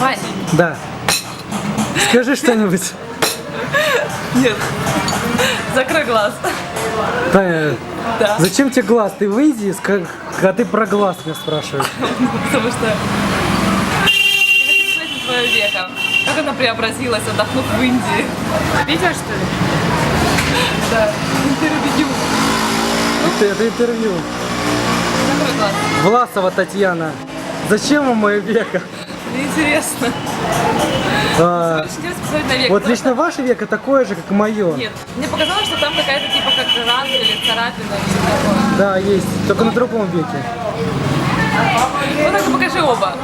Васи. Да. Скажи что-нибудь. Нет. Закрой глаз. Таня, Да. зачем тебе глаз? Ты в Индии, ска- а ты про глаз меня спрашиваешь. Потому что... Я хочу посмотреть на твое веко. Как она преобразилась, отдохнув в Индии. Видео, что ли? Да. Интервью. Это, это интервью. Закрой глаз. Власова Татьяна. Зачем вам мое веко? Мне интересно. А, вот лично ваше веко такое же, как и мое. Нет. Мне показалось, что там какая-то типа как рана или царапина или такое. Да, есть. Только на другом веке. Ну так покажи оба.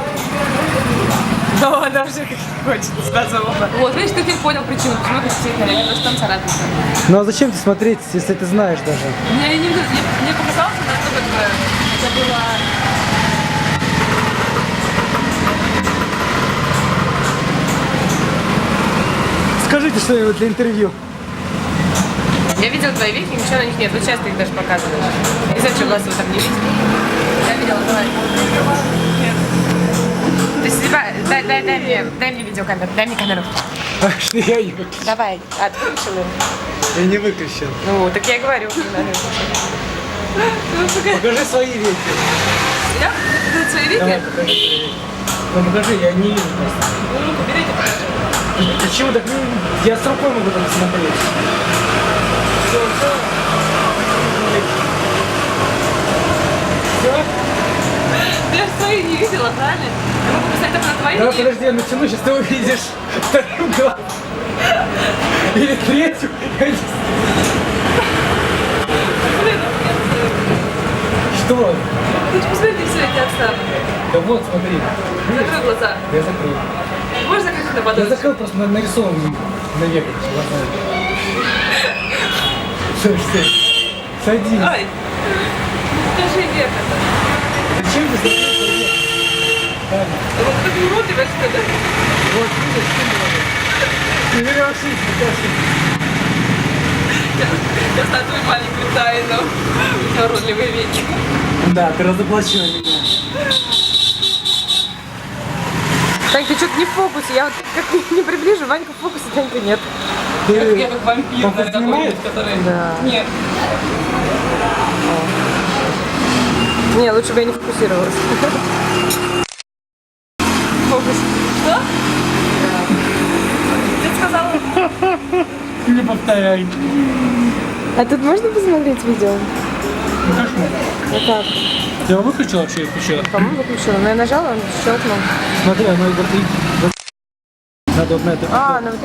Ну, она уже как хочет, сразу оба. Вот, видишь, ты теперь понял причину, почему на веке, потому что там царапинка. Ну а зачем ты смотреть, если ты знаешь даже? Мне, не, мне показалось, что это как бы это было... Скажите что-нибудь для интервью. Я видела твои веки, ничего на них нет. Вот сейчас ты их даже показываешь. Не знаю, что глаз вы там не видите. Я видела, давай. То есть, дай, дай, дай мне, дай мне видеокамеру, дай мне камеру. А что я ее выключил? Давай. Ты выключил её? Я не выключил. Ну, так я и говорю. Покажи свои веки. Я? Давай, покажи свои веки. Ну покажи, я не вижу просто. Ну, ну-ка, берите. Почему так? Ну, Я с рукой могу там смотреть. Все, все. Все? Же свои не видела, правильно? Я могу поставить только на твои и- подожди, я натяну, сейчас ты увидишь вторым глазом. Или третью. Я. Что? Ты посмотри, все эти отставки. Да вот, смотри. Закрой глаза. Я закрыл. Можешь закрыть их на Я закрыл просто на- нарисован на стой. Садись. Ай. Покажи век это. Зачем ты веко? Таня, Вот как уродливая, что ли? Вот, видишь, что было? Ты покажи. Я, я знаю твою маленькую тайну. У тебя уродливые веки. Да, ты разоблачила меня. Тань, ты что-то не в фокусе. Я вот как не приближу, Ванька в фокусе, Танька нет. Я Ты... как вампир, Фокус наверное, снимает? который... Да. Нет. Не, лучше бы я не фокусировалась. Фокус. Что? Ты сказала? Не повторяй. А тут можно посмотреть видео? Так. Ты его выключила вообще и включила? По-моему, выключила. Но я нажала, он щелкнул. Смотри, оно и... Надо вот на это. А, ну вот